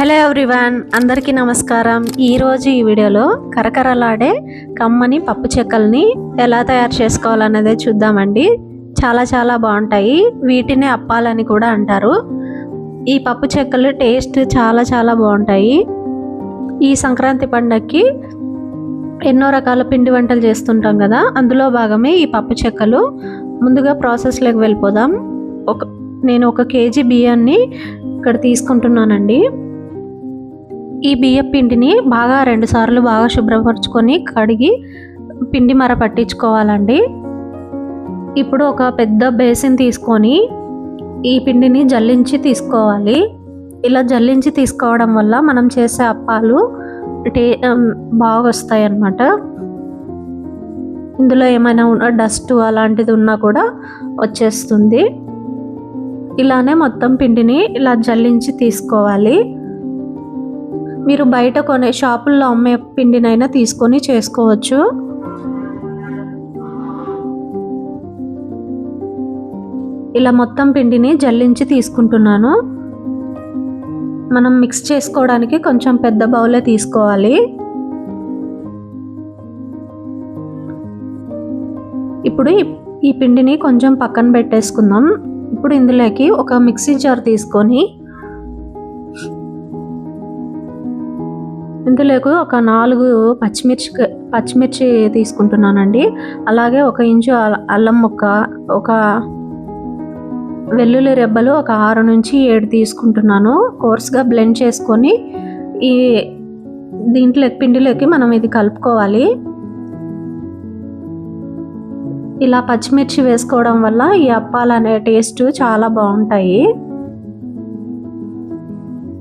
Hello everyone అందరికీ నమస్కారం. ఈరోజు ఈ వీడియోలో కరకరలాడే కమ్మని పప్పు చెక్కల్ని ఎలా తయారు చేసుకోవాలనేది చూద్దామండి. చాలా చాలా బాగుంటాయి. వీటిని అప్పాలని కూడా అంటారు. ఈ పప్పు చెక్కలు టేస్ట్ చాలా చాలా బాగుంటాయి. ఈ సంక్రాంతి పండగకి ఎన్నో రకాల పిండి వంటలు చేస్తుంటాం కదా అందులో భాగమే ఈ పప్పు చెక్కలు. ముందుగా ప్రాసెస్లోకి వెళ్ళిపోదాం. ఒక నేను ఒక కేజీ బియ్యాన్ని ఇక్కడ తీసుకుంటున్నానండి. ఈ బియ్య పిండిని బాగా రెండు సార్లు బాగా శుభ్రపరచుకొని కడిగి పిండి మర పట్టించుకోవాలండి. ఇప్పుడు ఒక పెద్ద బేసిన్ తీసుకొని ఈ పిండిని జల్లించి తీసుకోవాలి. ఇలా జల్లించి తీసుకోవడం వల్ల మనం చేసే అప్పాలు టే బాగా వస్తాయి అన్నమాట ఇందులో ఏమైనా ఉన్న డస్ట్ అలాంటిది ఉన్నా కూడా వచ్చేస్తుంది. ఇలానే మొత్తం పిండిని ఇలా జల్లించి తీసుకోవాలి. మీరు బయట కొనే షాపుల్లో అమ్మే పిండినైనా తీసుకొని చేసుకోవచ్చు. ఇలా మొత్తం పిండిని జల్లించి తీసుకుంటున్నాను. మనం మిక్స్ చేసుకోవడానికి కొంచెం పెద్ద బౌలే తీసుకోవాలి. ఇప్పుడు ఈ పిండిని కొంచెం పక్కన పెట్టేసుకుందాం. ఇప్పుడు ఇందులోకి ఒక మిక్సీ జార్ తీసుకొని ఇందులోకి ఒక నాలుగు పచ్చిమిర్చి పచ్చిమిర్చి తీసుకుంటున్నానండి. అలాగే ఒక ఇంచు అల్లం ముక్క ఒక వెల్లుల్లి రెబ్బలు ఒక ఆరు నుంచి ఏడు తీసుకుంటున్నాను. కోర్స్గా బ్లెండ్ చేసుకొని ఈ దీంట్లో పిండిలోకి మనం ఇది కలుపుకోవాలి. ఇలా పచ్చిమిర్చి వేసుకోవడం వల్ల ఈ అప్పాలు అనే టేస్ట్ చాలా బాగుంటాయి.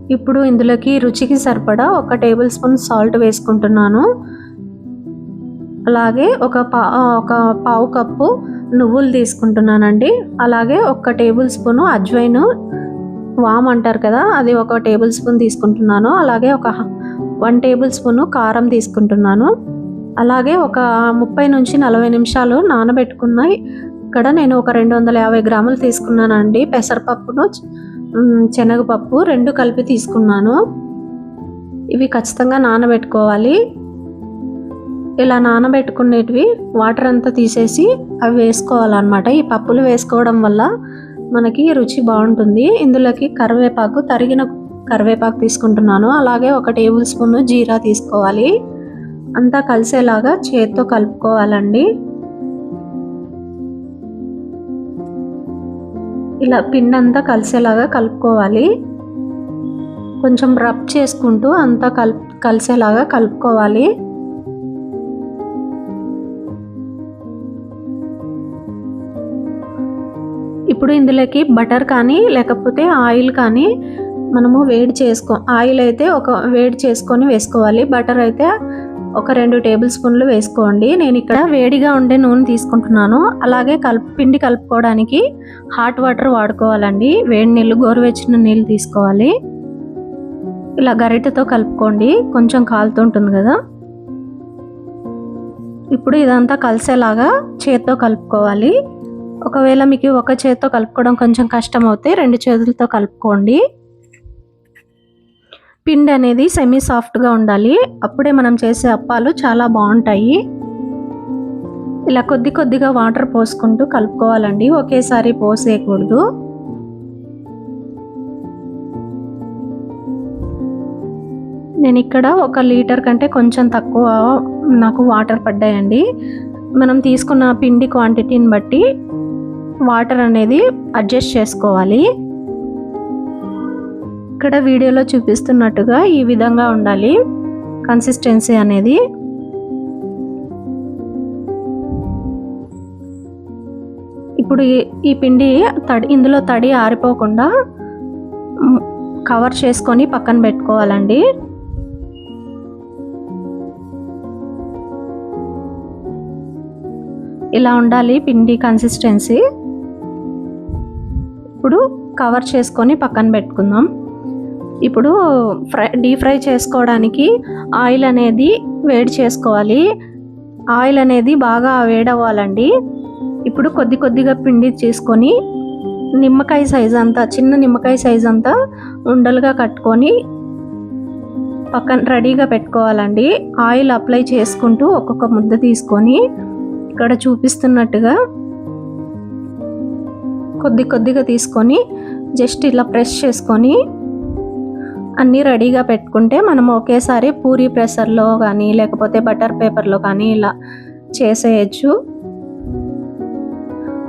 ఇప్పుడు ఇందులోకి రుచికి సరిపడా ఒక టేబుల్ స్పూన్ సాల్ట్ వేసుకుంటున్నాను. అలాగే ఒక పా ఒక పావు కప్పు నువ్వులు తీసుకుంటున్నానండి. అలాగే ఒక టేబుల్ స్పూను అజ్వైన్ వామ్ అంటారు కదా అది ఒక టేబుల్ స్పూన్ తీసుకుంటున్నాను. అలాగే ఒక వన్ టేబుల్ స్పూను కారం తీసుకుంటున్నాను. అలాగే ఒక ముప్పై నుంచి నలభై నిమిషాలు నానబెట్టుకున్నాయి ఇక్కడ నేను ఒక రెండు వందల యాభై గ్రాములు తీసుకున్నానండి. పెసరపప్పును శనగపప్పు రెండు కలిపి తీసుకున్నాను. ఇవి ఖచ్చితంగా నానబెట్టుకోవాలి. ఇలా నానబెట్టుకునేటివి వాటర్ అంతా తీసేసి అవి వేసుకోవాలన్నమాట. ఈ పప్పులు వేసుకోవడం వల్ల మనకి రుచి బాగుంటుంది. ఇందులోకి కరివేపాకు తరిగిన కరివేపాకు తీసుకుంటున్నాను. అలాగే ఒక టేబుల్ స్పూన్ జీరా తీసుకోవాలి. అంతా కలిసేలాగా చేత్తో కలుపుకోవాలండి. ఇలా పిండి అంతా కలిసేలాగా కలుపుకోవాలి. కొంచెం రబ్ చేసుకుంటూ అంతా కల్ కలిసేలాగా కలుపుకోవాలి. ఇప్పుడు ఇందులోకి బటర్ కానీ లేకపోతే ఆయిల్ కానీ మనము వేడి చేసుకో ఆయిల్ అయితే ఒక వేడి చేసుకొని వేసుకోవాలి. బటర్ అయితే ఒక రెండు టేబుల్ స్పూన్లు వేసుకోండి. నేను ఇక్కడ వేడిగా ఉండే నూనె తీసుకుంటున్నాను. అలాగే కలుపు పిండి కలుపుకోవడానికి హాట్ వాటర్ వాడుకోవాలండి. వేడి నీళ్ళు గోరువెచ్చిన నీళ్ళు తీసుకోవాలి. ఇలా గరిటెతో కలుపుకోండి. కొంచెం కాలుతుంటుంది కదా. ఇప్పుడు ఇదంతా కలిసేలాగా చేత్తో కలుపుకోవాలి. ఒకవేళ మీకు ఒక చేత్తో కలుపుకోవడం కొంచెం కష్టం అవుతే రెండు చేతులతో కలుపుకోండి. పిండి అనేది సెమీ సాఫ్ట్గా ఉండాలి. అప్పుడే మనం చేసే అప్పాలు చాలా బాగుంటాయి. ఇలా కొద్ది కొద్దిగా వాటర్ పోసుకుంటూ కలుపుకోవాలండి. ఒకేసారి పోసేయకూడదు. నేను ఇక్కడ ఒక లీటర్ కంటే కొంచెం తక్కువ నాకు వాటర్ పడ్డాయండి. మనం తీసుకున్న పిండి క్వాంటిటీని బట్టి వాటర్ అనేది అడ్జస్ట్ చేసుకోవాలి. ఇక్కడ వీడియోలో చూపిస్తున్నట్టుగా ఈ విధంగా ఉండాలి. కన్సిస్టెన్సీ అనేది. ఇప్పుడు ఈ పిండి తడి ఇందులో తడి ఆరిపోకుండా కవర్ చేసుకొని పక్కన పెట్టుకోవాలండి. ఇలా ఉండాలి పిండి కన్సిస్టెన్సీ ఇప్పుడు కవర్ చేసుకొని పక్కన పెట్టుకుందాం. ఇప్పుడు ఫ్రై డీప్ ఫ్రై చేసుకోవడానికి ఆయిల్ అనేది వేడి చేసుకోవాలి. ఆయిల్ అనేది బాగా వేడవ్వాలండి. ఇప్పుడు కొద్ది కొద్దిగా పిండి చేసుకొని నిమ్మకాయ సైజ్ అంతా చిన్న నిమ్మకాయ సైజ్ అంతా ఉండలుగా కట్టుకొని పక్కన రెడీగా పెట్టుకోవాలండి. ఆయిల్ అప్లై చేసుకుంటూ ఒక్కొక్క ముద్ద తీసుకొని ఇక్కడ చూపిస్తున్నట్టుగా కొద్ది కొద్దిగా తీసుకొని జస్ట్ ఇలా ప్రెస్ చేసుకొని అన్నీ రెడీగా పెట్టుకుంటే మనం ఒకేసారి పూరి ప్రెషర్లో కానీ లేకపోతే బటర్ పేపర్లో కానీ ఇలా చేసేయచ్చు.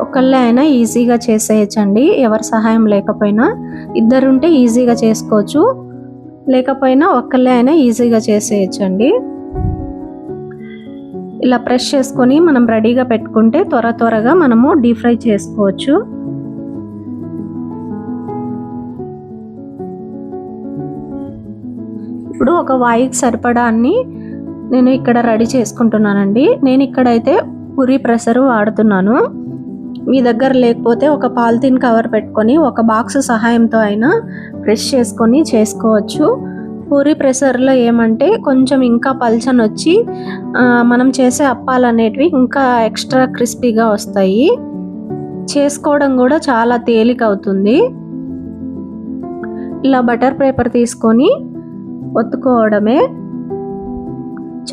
ఒకళ్ళే అయినా ఈజీగా చేసేయచ్చండి. ఎవరి సహాయం లేకపోయినా ఇద్దరుంటే ఈజీగా చేసుకోవచ్చు. లేకపోయినా ఒక్కళ్ళే అయినా ఈజీగా చేసేయచ్చండి. ఇలా ప్రెస్ చేసుకొని మనం రెడీగా పెట్టుకుంటే త్వర త్వరగా మనము డీప్ ఫ్రై చేసుకోవచ్చు. ఇప్పుడు ఒక వాయికి సరిపడా అన్ని నేను ఇక్కడ రెడీ చేసుకుంటున్నానండి. నేను ఇక్కడైతే పురి ప్రెషర్ వాడుతున్నాను. మీ దగ్గర లేకపోతే ఒక పాలిథిన్ కవర్ పెట్టుకొని ఒక బాక్స్ సహాయంతో అయినా ప్రెస్ చేసుకొని చేసుకోవచ్చు. పూరి ప్రెషర్లో ఏమంటే కొంచెం ఇంకా పల్చని వచ్చి మనం చేసే అప్పాలు అనేటివి ఇంకా ఎక్స్ట్రా క్రిస్పీగా వస్తాయి. చేసుకోవడం కూడా చాలా తేలిక అవుతుంది ఇలా బటర్ పేపర్ తీసుకొని ఒత్తుకోవడమే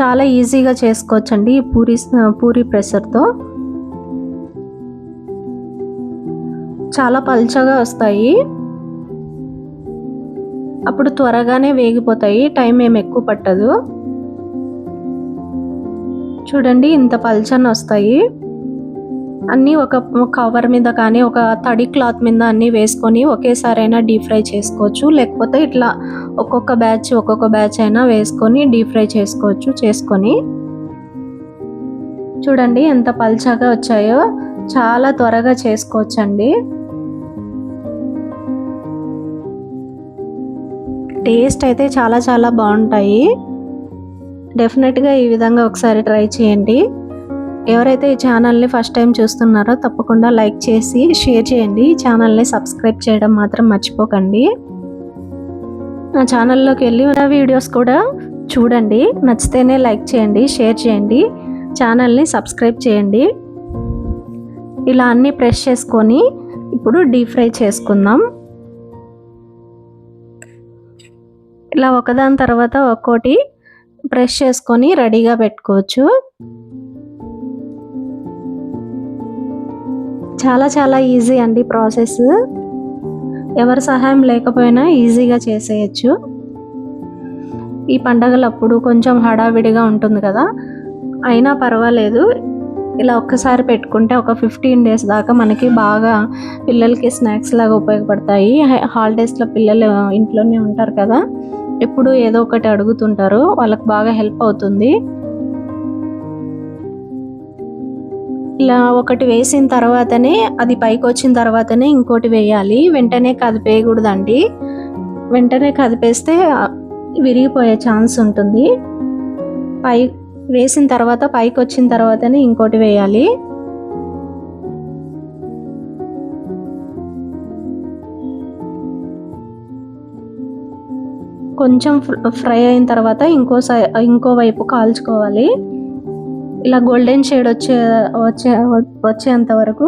చాలా ఈజీగా చేసుకోవచ్చండి ఈ పూరి పూరి ప్రెషర్తో. చాలా పల్చగా వస్తాయి. అప్పుడు త్వరగానే వేగిపోతాయి. టైం ఏం ఎక్కువ పట్టదు. చూడండి ఇంత పల్చన వస్తాయి అన్నీ ఒక కవర్ మీద కానీ ఒక తడి క్లాత్ మీద అన్నీ వేసుకొని ఒకేసారి అయినా డీప్ ఫ్రై చేసుకోవచ్చు. లేకపోతే ఇట్లా ఒక్కొక్క బ్యాచ్ ఒక్కొక్క బ్యాచ్ అయినా వేసుకొని డీప్ ఫ్రై చేసుకోవచ్చు చేసుకొని. చూడండి ఎంత పల్చగా వచ్చాయో. చాలా త్వరగా చేసుకోవచ్చండి. టేస్ట్ అయితే చాలా చాలా బాగుంటాయి. డెఫినెట్గా ఈ విధంగా ఒకసారి ట్రై చేయండి. ఎవరైతే ఈ ఛానల్ని ఫస్ట్ టైం చూస్తున్నారో తప్పకుండా లైక్ చేసి షేర్ చేయండి. ఈ ఛానల్ని సబ్స్క్రైబ్ చేయడం మాత్రం మర్చిపోకండి. నా ఛానల్లోకి వెళ్ళి నా వీడియోస్ కూడా చూడండి. నచ్చితేనే లైక్ చేయండి షేర్ చేయండి. ఛానల్ని సబ్స్క్రైబ్ చేయండి. ఇలా అన్నీ ప్రెస్ చేసుకొని ఇప్పుడు డీప్ ఫ్రై చేసుకుందాం. ఇలా ఒకదాని తర్వాత ఒక్కోటి ప్రెస్ చేసుకొని రెడీగా పెట్టుకోవచ్చు. చాలా చాలా ఈజీ అండి ప్రాసెస్ ఎవరి సహాయం లేకపోయినా ఈజీగా చేసేయచ్చు. ఈ పండగలప్పుడు కొంచెం హడావిడిగా ఉంటుంది కదా. అయినా పర్వాలేదు. ఇలా ఒక్కసారి పెట్టుకుంటే ఒక ఫిఫ్టీన్ డేస్ దాకా మనకి బాగా పిల్లలకి స్నాక్స్ లాగా ఉపయోగపడతాయి. హాలిడేస్లో పిల్లలు ఇంట్లోనే ఉంటారు కదా. ఎప్పుడు ఏదో ఒకటి అడుగుతుంటారు. వాళ్ళకి బాగా హెల్ప్ అవుతుంది. ఇలా ఒకటి వేసిన తర్వాతనే అది పైకి వచ్చిన తర్వాతనే ఇంకోటి వేయాలి. వెంటనే కదిపేయకూడదండి. వెంటనే కదిపేస్తే విరిగిపోయే ఛాన్స్ ఉంటుంది. పై వేసిన తర్వాత పైకి వచ్చిన తర్వాతనే ఇంకోటి వేయాలి. కొంచెం ఫ్రై అయిన తర్వాత ఇంకో ఇంకో వైపు కాల్చుకోవాలి. ఇలా గోల్డెన్ షేడ్ వచ్చే వచ్చే వచ్చేంత వరకు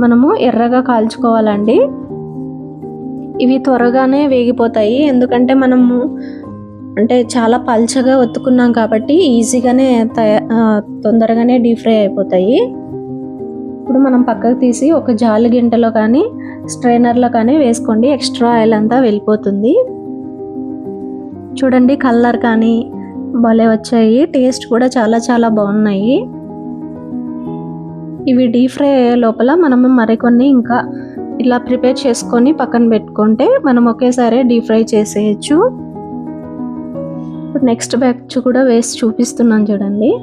మనము ఎర్రగా కాల్చుకోవాలండి. ఇవి త్వరగానే వేగిపోతాయి. ఎందుకంటే మనము అంటే చాలా పల్చగా ఒత్తుకున్నాం కాబట్టి ఈజీగానే తయా తొందరగానే డీప్ ఫ్రై అయిపోతాయి. ఇప్పుడు మనం పక్కకు తీసి ఒక జాలి గింటలో కానీ స్ట్రైనర్లో కానీ వేసుకోండి. ఎక్స్ట్రా ఆయిల్ అంతా వెళ్ళిపోతుంది. చూడండి కలర్ కానీ భలే వచ్చాయి. టేస్ట్ కూడా చాలా చాలా బాగున్నాయి. ఇవి డీప్ ఫ్రై అయ్యే లోపల మనం మరికొన్ని ఇంకా ఇలా ప్రిపేర్ చేసుకొని పక్కన పెట్టుకుంటే మనం ఒకేసారి డీప్ ఫ్రై చేసేయచ్చు. ఇప్పుడు నెక్స్ట్ బ్యాచ్ కూడా వేసి చూపిస్తున్నాను చూడండి.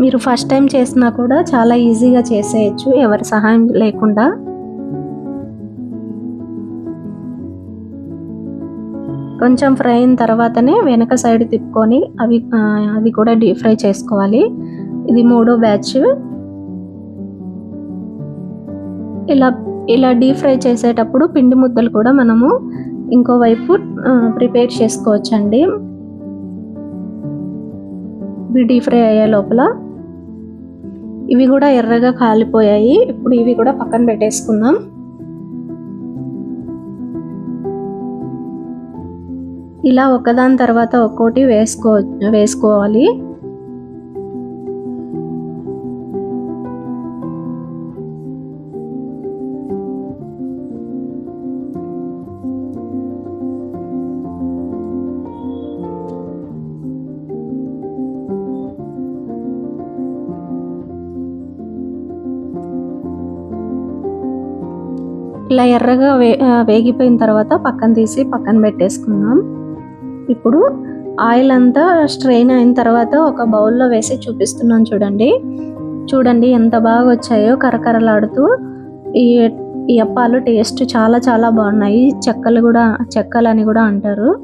మీరు ఫస్ట్ టైం చేసినా కూడా చాలా ఈజీగా చేసేయచ్చు. ఎవరి సహాయం లేకుండా. కొంచెం ఫ్రై అయిన తర్వాతనే వెనక సైడ్ తిప్పుకొని అవి అది కూడా డీప్ ఫ్రై చేసుకోవాలి. ఇది మూడో బ్యాచ్. ఇలా ఇలా డీప్ ఫ్రై చేసేటప్పుడు పిండి ముద్దలు కూడా మనము ఇంకోవైపు ప్రిపేర్ చేసుకోవచ్చండి. ఇవి డీప్ ఫ్రై అయ్యే లోపల. ఇవి కూడా ఎర్రగా కాలిపోయాయి. ఇప్పుడు ఇవి కూడా పక్కన పెట్టేసుకుందాం. ఇలా ఒకదాని తర్వాత ఒక్కోటి వేసుకో వేసుకోవాలి. ఇలా ఎర్రగా వే వేగిపోయిన తర్వాత పక్కన తీసి పక్కన పెట్టేసుకుందాం. ఇప్పుడు ఆయిల్ అంతా స్ట్రెయిన్ అయిన తర్వాత ఒక బౌల్లో వేసి చూపిస్తున్నాను చూడండి. చూడండి ఎంత బాగా వచ్చాయో కరకరలాడుతూ ఈ ఈ అప్పాలు టేస్ట్ చాలా చాలా బాగున్నాయి. చెక్కలు కూడా చెక్కలు అని కూడా అంటారు.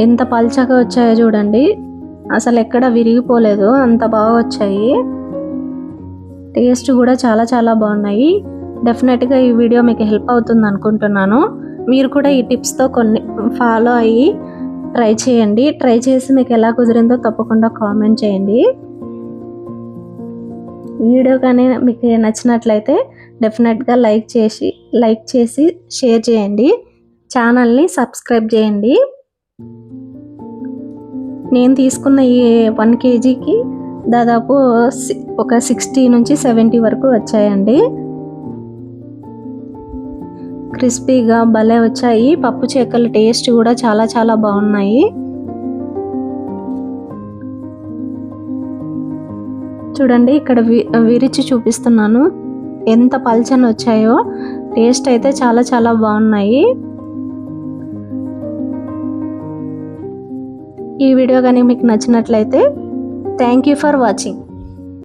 ఎంత పల్చగా వచ్చాయో చూడండి. అసలు ఎక్కడ విరిగిపోలేదు. అంత బాగా వచ్చాయి. టేస్ట్ కూడా చాలా చాలా బాగున్నాయి. డెఫినెట్గా ఈ వీడియో మీకు హెల్ప్ అవుతుంది అనుకుంటున్నాను. మీరు కూడా ఈ టిప్స్తో కొన్ని ఫాలో అయ్యి ట్రై చేయండి. ట్రై చేసి మీకు ఎలా కుదిరిందో తప్పకుండా కామెంట్ చేయండి. వీడియో కానీ మీకు నచ్చినట్లయితే డెఫినెట్గా లైక్ చేసి లైక్ చేసి షేర్ చేయండి. ఛానల్ని సబ్స్క్రైబ్ చేయండి. నేను తీసుకున్న ఈ వన్ కేజీకి దాదాపు ఒక సిక్స్టీ నుంచి సెవెంటీ వరకు వచ్చాయండి. క్రిస్పీగా భలే వచ్చాయి. పప్పు చేకల టేస్ట్ కూడా చాలా చాలా బాగున్నాయి. చూడండి ఇక్కడ వి- విరిచి చూపిస్తున్నాను. ఎంత పల్చని వచ్చాయో. టేస్ట్ అయితే చాలా చాలా బాగున్నాయి. ఈ వీడియో కానీ మీకు నచ్చినట్లయితే థ్యాంక్ యూ ఫర్ వాచింగ్.